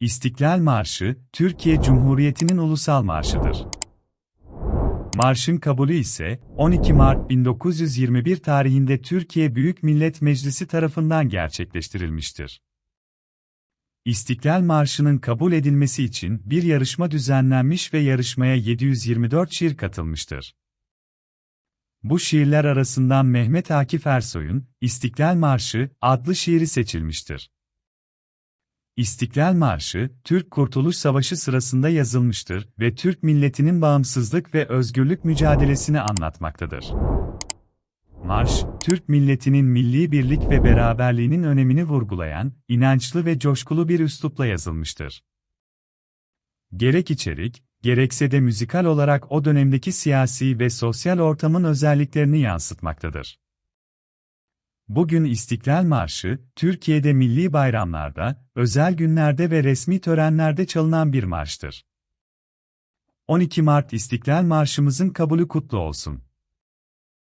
İstiklal Marşı, Türkiye Cumhuriyeti'nin ulusal marşıdır. Marşın kabulü ise 12 Mart 1921 tarihinde Türkiye Büyük Millet Meclisi tarafından gerçekleştirilmiştir. İstiklal Marşı'nın kabul edilmesi için bir yarışma düzenlenmiş ve yarışmaya 724 şiir katılmıştır. Bu şiirler arasından Mehmet Akif Ersoy'un İstiklal Marşı adlı şiiri seçilmiştir. İstiklal Marşı, Türk Kurtuluş Savaşı sırasında yazılmıştır ve Türk milletinin bağımsızlık ve özgürlük mücadelesini anlatmaktadır. Marş, Türk milletinin milli birlik ve beraberliğinin önemini vurgulayan, inançlı ve coşkulu bir üslupla yazılmıştır. Gerek içerik, gerekse de müzikal olarak o dönemdeki siyasi ve sosyal ortamın özelliklerini yansıtmaktadır. Bugün İstiklal Marşı, Türkiye'de milli bayramlarda, özel günlerde ve resmi törenlerde çalınan bir marştır. 12 Mart İstiklal Marşımızın kabulü kutlu olsun.